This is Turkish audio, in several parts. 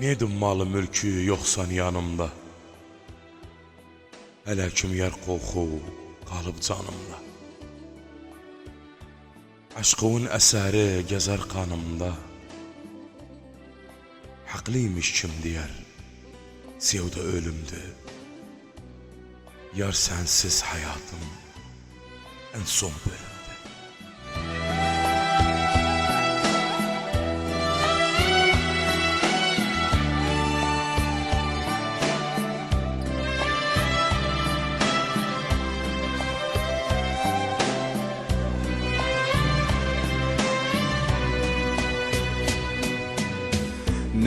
Nedim malı mülkü yoksan yanımda? Hələ kim yer qoxu qalıb canımda? Aşkın əsəri gəzər qanımda. Haqlıymış kim deyər Sevda ölümdür. Yar sensiz hayatım En son bölümde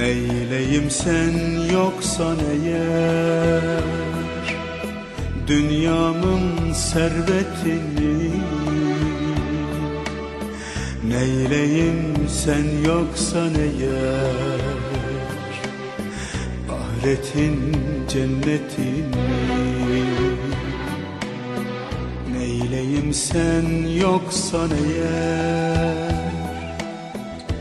Neyleyim sen yoksan eğer Dünyamın servetini. Neyleyim sen yoksan eğer Ahiretin cennetini. Neyleyim sen yoksan eğer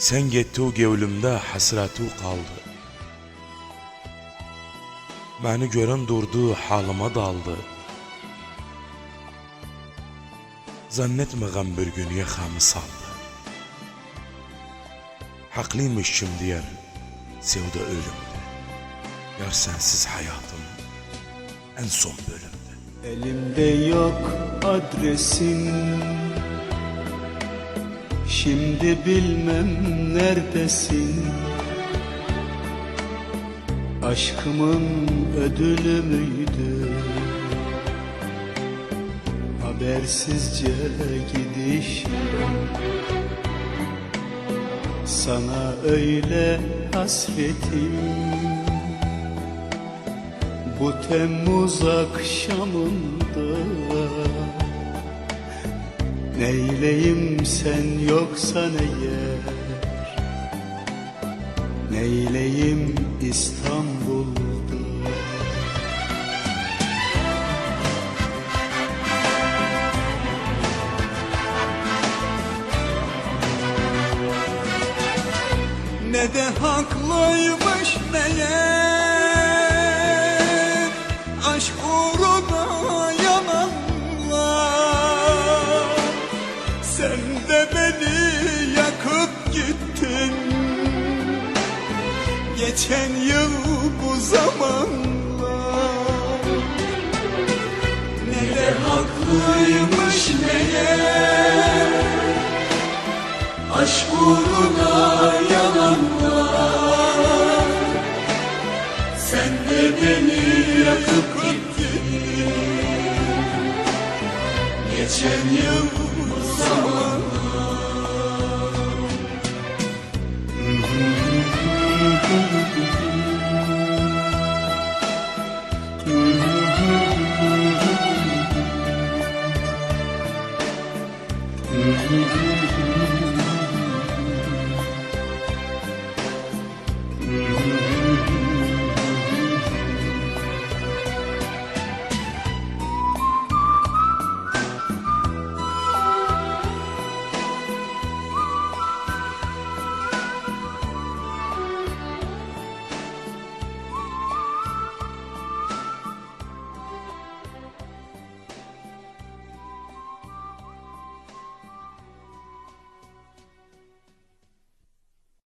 Sen getdi o gevlimdə həsrəti qaldı Məni görən durdu, halıma daldı. Zannetməğəm bir gün yaxamı saldı. Haklıymış kim deyər Sevda ölümdür. Yar sensiz hayatım En son bölümdür. Elimde yok adresin Şimdi bilmem neredesin? Aşkımın ödülü müydü? Habersizce gidişim. Sana öyle hasretim. Bu Temmuz akşamında Neyleyim sen yoksan eğer Neyleyim İstanbul'da? Ne de haklıymış de beni yakıp gittin. Geçen yıl bu zamanlar. Ne de haklıymış meğer Aşk uğruna yalanlar. Sen de beni yakıp gittin. Geçen yıl bu zamanlar